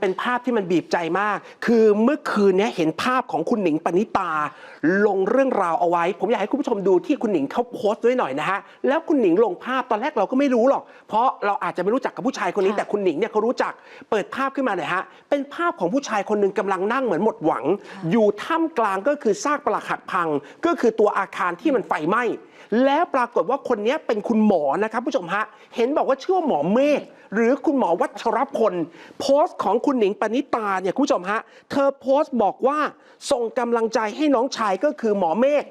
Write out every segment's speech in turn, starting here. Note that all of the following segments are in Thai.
เป็นภาพที่มันบีบใจมาก คือเมื่อคืนนี้เห็นภาพของคุณหนิงปณิตา ลงเรื่องราวเอาไว้ ผมอยากให้คุณผู้ชมดูที่คุณหนิงเขาโพสต์ด้วยหน่อยนะฮะ แล้วคุณหนิงลงภาพตอนแรกเราก็ไม่รู้หรอก เพราะเราอาจจะไม่รู้จักกับผู้ชายคนนี้ แต่คุณหนิงเนี่ยเขารู้จัก เปิดภาพขึ้นมาหน่อยฮะ เป็นภาพของผู้ชายคนหนึ่งกำลังนั่งเหมือนหมดหวัง อยู่ท่ามกลางก็คือซากปรักหักพัง ก็คือตัวอาคารที่มันไฟไหม้ แล้วปรากฏว่าคนนี้เป็นคุณหมอนะครับผู้ชมฮะ เห็นบอกว่าชื่อว่าหมอเมฆหรือคุณหมอวัชรพล โพสต์ของคุณหนิงปณิตาเนี่ยคุณผู้ชมฮะ เธอโพสต์บอกว่าส่งกำลังใจให้น้องชายก็คือหมอเมฆ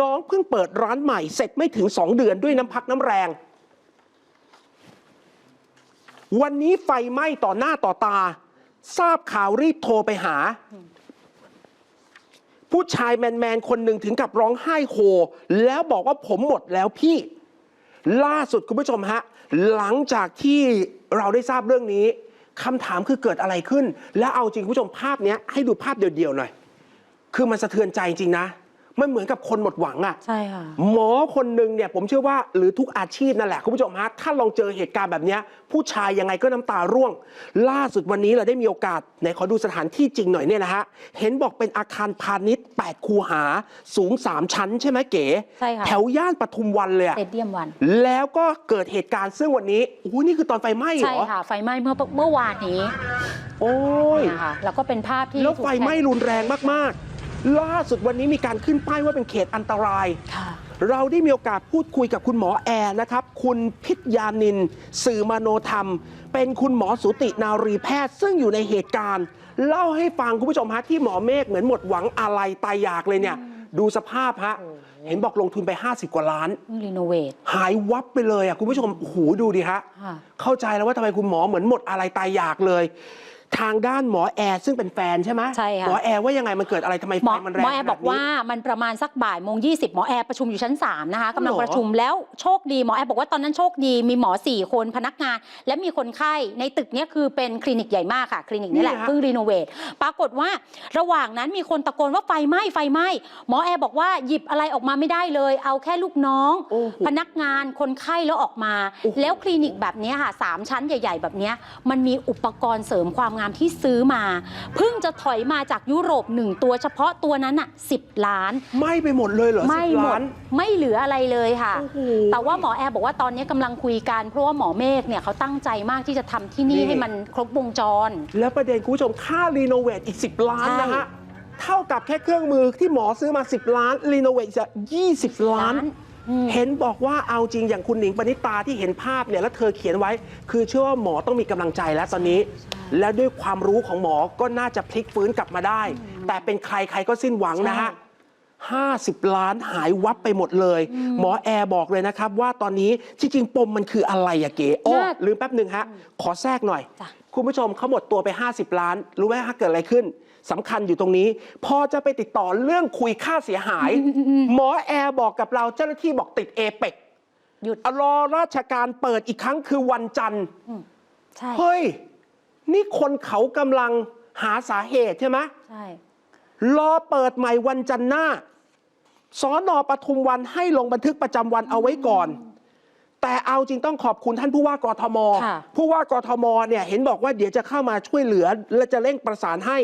น้องเพิ่งเปิดร้านใหม่เสร็จไม่ถึง2เดือนด้วยน้ำพักน้ำแรง วันนี้ไฟไหม้ต่อหน้าต่อตา ทราบข่าวรีบโทรไปหา ผู้ชายแมนๆคนหนึ่งถึงกับร้องไห้โฮแล้วบอกว่าผมหมดแล้วพี่ ล่าสุดคุณผู้ชมฮะ หลังจากที่เราได้ทราบเรื่องนี้คำถามคือเกิดอะไรขึ้น แล้วเอาจริงคุณผู้ชมภาพเนี้ยให้ดูภาพเดียวๆหน่อย คือมันสะเทือนใจจริงนะ มันเหมือนกับคนหมดหวังอะใช่ค่ะ หมอคนหนึ่งเนี่ยผมเชื่อว่าหรือทุกอาชีพนั่นแหละคุณผู้ชมฮะถ้าลองเจอเหตุการณ์แบบเนี้ยผู้ชายยังไงก็น้ำตาร่วง ล่าสุดวันนี้เราได้มีโอกาสไหนขอดูสถานที่จริงหน่อยเนี่ยนะฮะเห็นบอกเป็นอาคารพาณิชย์ 8 คูหาสูง 3 ชั้นใช่ไหมเก๋ใช่ค่ะ แถวย่านปทุมวันเลยอะเตเดียมวัน แล้วก็เกิดเหตุการณ์ซึ่งวันนี้โอ้โหนี่คือตอนไฟไหม้เหรใช่อค่ะ ไฟไหม้เมื่อเมื่อวานนี้โอ้ยเนี่ยค่ะแล้วก็เป็นภาพที่แล้วถูกไฟไหม้ชร์รุนแรงมากๆ ล่าสุดวันนี้มีการขึ้นป้ายว่าเป็นเขตอันตรายค่ะเราได้มีโอกาสพูดคุยกับคุณหมอแอร์นะครับ คุณพิษยานิน สื่อมโนธรรม เป็นคุณหมอสูตินารีแพทย์ ซึ่งอยู่ในเหตุการณ์ เล่าให้ฟังคุณผู้ชมฮะที่หมอเมฆเหมือนหมดหวังอะไรตายอยากเลยเนี่ย ดูสภาพฮะ เห็นบอกลงทุนไป 50 กว่าล้านเพิ่งรีโนเวทหายวับไปเลยอะคุณผู้ชมโอ้โหดูดิฮะค่ะเข้าใจแล้วว่าทำไมคุณหมอเหมือนหมดอะไรตายอยากเลย ทางด้านหมอแอร์ซึ่งเป็นแฟนใช่ไหมใช่ค่ะ หมอแอร์ว่ายังไงมันเกิดอะไรทำไมหไฟมอมันแรงหมอแอร์ขนบดอกนี้ ว่ามันประมาณสักบ่ายโมงยีหมอแอร์ประชุมอยู่ชั้น 3 นะคะกำลังอ๋อเหรอประชุมแล้วโชคดีหมอแอร์บอกว่าตอนนั้นโชคดีมีหมอ 4 คนพนักงาน และมีคนไข้ในตึกเนี้ยคือเป็นคลินิกใหญ่มากค่ะคลินิกนี่แหละนี่ฮะ เพิ่งรีโนเวทปรากฏว่าระหว่างนั้นมีคนตะโกนว่าไฟไหม้ไฟไหม้หมอแอร์บอกว่าหยิบอะไรออกมาไม่ได้เลย เอาแค่ลูกน้อง โอ้โห พนักงานคนไข้แล้วออกมา โอ้โห แล้วคลินิกแบบเนี้ยค่ะสามชั้นใหญ่ ๆ แบบเนี้ยมันมีอุปกรณ์เสริมความงามที่ซื้อมาเพิ่งจะถอยมาจากยุโรปหนึ่งตัวเฉพาะตัวนั้นอะสิบล้านไหม้ไปหมดเลยเหรอไม่สิบหมล้าดนไม่เหลืออะไรเลยค่ะโอ้โหแต่ว่าหมอแอร์บอกว่าตอนนี้กำลังคุยกันเพราะว่าหมอเมฆเนี่ยเขาตั้งใจมากที่จะทำที่นี่นี่ให้มันครบวงจร แล้วประเด็นคุณผู้ชมค่ารีโนเวทอีก 10 ล้านใช่นะฮะเท่ากับแค่เครื่องมือที่หมอซื้อมา 10 ล้านรีโนเวทจะ20 ล้านอืม เห็นบอกว่าเอาจริงอย่างคุณหนิงปณิตาที่เห็นภาพเนี่ยแล้วเธอเขียนไว้ คือเชื่อว่าหมอต้องมีกำลังใจแล้วตอนนี้ และด้วยความรู้ของหมอก็น่าจะพลิกฟื้นกลับมาได้ แต่เป็นใครใครก็สิ้นหวังนะฮะ50 ล้านหายวับไปหมดเลย หมอแอร์บอกเลยนะครับว่าตอนนี้ที่จริงปมมันคืออะไรอะเก๋โอ้น่าลืมแป๊บหนึ่งฮะ ขอแทรกหน่อยจ้ะคุณผู้ชมเขาหมดตัวไป 50 ล้าน รู้ไหมฮะเกิดอะไรขึ้น สำคัญอยู่ตรงนี้ พอจะไปติดต่อเรื่องคุยค่าเสียหาย หมอแอร์บอกกับเราเจ้าหน้าที่บอกติดเอเปกหยุดรอราชการเปิดอีกครั้งคือวันจันทร์ใช่เฮ้ย นี่คนเขากำลังหาสาเหตุใช่ไหมใช่รอเปิดใหม่วันจันทร์หน้าสอนอปทุมวันให้ลงบันทึกประจำวันเอาไว้ก่อน แต่เอาจริงต้องขอบคุณท่านผู้ว่ากทม ค่ะผู้ว่ากทมเนี่ยเห็นบอกว่าเดี๋ยวจะเข้ามาช่วยเหลือ และจะเร่งประสานให้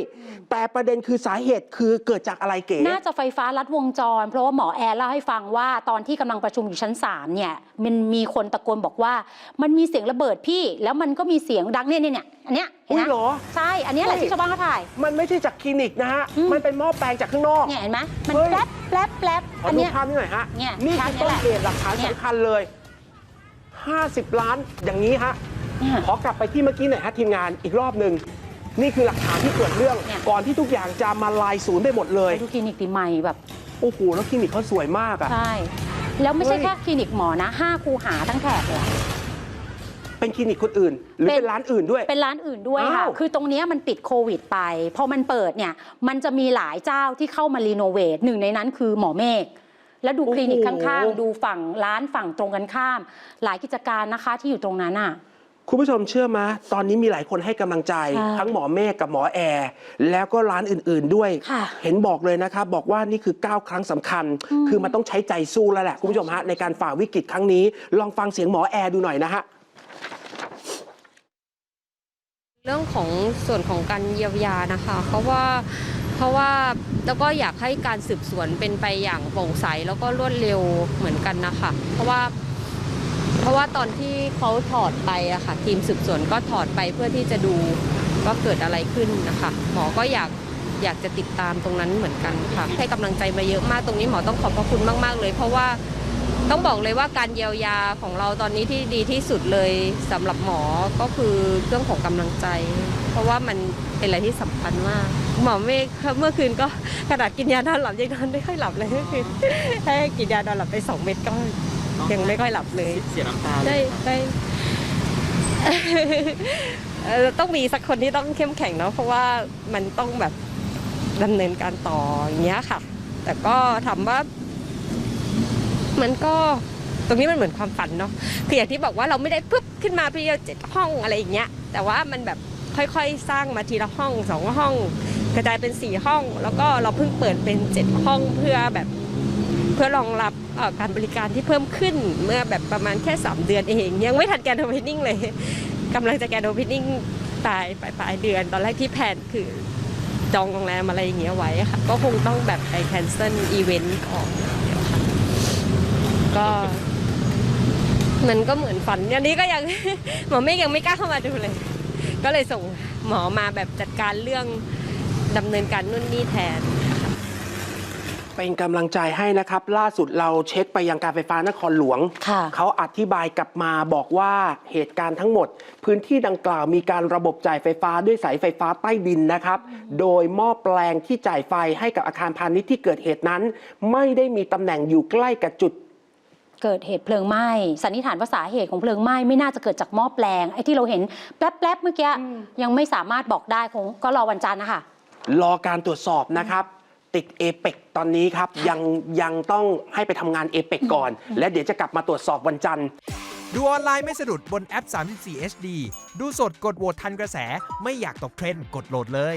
แต่ประเด็นคือสาเหตุคือเกิดจากอะไรเก๋ น่าจะไฟฟ้าลัดวงจร เพราะว่าหมอแอร์เล่าให้ฟังว่าตอนที่กำลังประชุมอยู่ชั้น 3 เนี่ย มันมีคนตะโกนบอกว่า มันมีเสียงระเบิดพี่ แล้วมันก็มีเสียงดังเนี่ยเนี่ยเนี่ยอันเนี้ยเห็นอุ้ไหยมเหรอ ใช่ อันเนี้ยแหละเฮ้ยที่ชาวบ้านเขาถ่าย มันไม่ใช่จากคลินิกนะฮะ อืม มันเป็นหม้อแปลงจากข้างนอก เนี่ยเห็นไหมมันเฮ้ย แป๊บแป๊บแป๊บขออันดูเนี้ย ภาพนี้หน่อยฮะเนี่ยนี่ภาพคือนี้ต้นแหละเหตุหลักฐานเนี่ย สำคัญเลย 50 ล้านอย่างนี้ฮะเนี่ยขอกลับไปที่เมื่อกี้หน่อยฮะทีมงานอีกรอบหนึ่งนี่คือหลักฐานที่เกิดเรื่องเนี่ย ก่อนที่ทุกอย่างจะมาลายศูนย์ไปหมดเลยไปดูคลินิกดีใหม่แบบ โอ้โหแล้วคลินิกเขาสวยมากอะใช่ แล้วไม่ใช่เฮ้ยแค่คลินิกหมอนะห้าคูหาทั้งแถบเลยอะเป็นคลินิกคนอื่น หรือเป็นเป็นร้านอื่นด้วย เป็นร้านอื่นด้วยค่ะ อ้าวคือตรงเนี้ยมันติดโควิดไป พอมันเปิดเนี่ย มันจะมีหลายเจ้าที่เข้ามารีโนเวทหนึ่งในนั้นคือหมอเมฆ แล้วดูคลินิกข้างๆ ดูฝั่งร้านฝั่งตรงกันข้าม หลายกิจการนะคะที่อยู่ตรงนั้นอะคุณผู้ชมเชื่อไหมตอนนี้มีหลายคนให้กำลังใจใช่ทั้งหมอเมฆกับหมอแอร์ แล้วก็ร้านอื่นๆด้วยค่ะเห็นบอกเลยนะครับบอกว่านี่คือ 9 ครั้งสำคัญอืมคือมันต้องใช้ใจสู้แล้วแหละ คุณผู้ชมฮะในการฝ่าวิกฤตครั้งนี้ ลองฟังเสียงหมอแอร์ดูหน่อยนะฮะเรื่องของส่วนของการเยียวยานะคะ เพราะว่า เพราะว่าแล้วก็อยากให้การสืบสวนเป็นไปอย่างโปร่งใสแล้วก็รวดเร็วเหมือนกันนะคะ เพราะว่า เพราะว่าตอนที่เขาถอดไปอะค่ะ ทีมสืบสวนก็ถอดไปเพื่อที่จะดูว่าเกิดอะไรขึ้นนะคะ หมอก็อยากอยากจะติดตามตรงนั้นเหมือนกันค่ะให้กำลังใจมาเยอะมากตรงนี้หมอต้องขอบพระคุณมาก ๆ เลย เพราะว่า ต้องบอกเลยว่าการเยียวยาของเราตอนนี้ที่ดีที่สุดเลยสำหรับหมอก็คือเรื่องของกำลังใจ เพราะว่ามันเป็นอะไรที่สำคัญมาก หมอเมฆเมื่อคืนก็ขนาดกินยานอนหลับยังนอนไม่ค่อยหลับเลยเมื่อคืนให้กินยานอนหลับไปสองเม็ดก็ยังไม่ค่อยหลับเลยเสียน้ำตาเลได้ยได้เอ่อต้องมีสักคนที่ต้องเข้มแข็งเนาะเพราะว่ามันต้องแบบดำเนินการต่ออย่างเงี้ยค่ะ แต่ก็ถามว่า มันก็ตรงนี้มันเหมือนความฝันเนาะคืออย่างที่บอกว่าเราไม่ได้ปุ๊บขึ้นมาพียงเจ็ดห้องอะไรอย่างเงี้ย แต่ว่ามันแบบค่อยๆ สร้างมาทีละห้องสองห้อง กระจายเป็นสี่ห้อง แล้วก็เราเพิ่งเปิดเป็นเจ็ดห้องเพื่อแบบเพื่อรองรับการบริการที่เพิ่มขึ้นเมื่อแบบประมาณแค่ 3 เดือนเอง ยังไม่ทันแกนโอเพนนิ่งเลยกำลังจะแกนโอเพนนิ่งปลายปลายปลายเดือน ตอนแรกที่แผนคือจองโรงแรมอะไรอย่างเงี้ยไว้ค่ะก็คงต้องแบบไปแคนเซิลอีเวนต์ออก ก็มันก็เหมือนฝันอันนี้ก็ยังหมอเมฆยังไม่กล้าเข้ามาดูเลย ก็เลยส่งหมอมาแบบจัดการเรื่องดำเนินการนู่นนี่แทนเป็นกำลังใจให้นะครับ ล่าสุดเราเช็คไปยังการไฟฟ้านครหลวงค่ะเขาอธิบายกลับมาบอกว่าเหตุการณ์ทั้งหมด พื้นที่ดังกล่าวมีการระบบจ่ายไฟฟ้าด้วยสายไฟฟ้าใต้ดินนะครับ โดยหม้อแปลงที่จ่ายไฟให้กับอาคารพาณิชย์ที่เกิดเหตุนั้น ไม่ได้มีตำแหน่งอยู่ใกล้กับจุด เกิดเหตุเพลิงไหม้สันนิษฐานว่าสาเหตุของเพลิงไหม้ไม่น่าจะเกิดจากหม้อแปลงไอ้ที่เราเห็นแป๊บๆเมื่อกี้ยังไม่สามารถบอกได้คงก็รอวันจันทร์นะคะรอการตรวจสอบนะครับ ติดเอเปกตอนนี้ครับ ยังยังต้องให้ไปทำงานเอเปกก่อน และเดี๋ยวจะกลับมาตรวจสอบวันจันทร์ ดูออนไลน์ไม่สะดุดบนแอป 34 HD ดูสดกดโหวตทันกระแส ไม่อยากตกเทรนด์กดโหลดเลย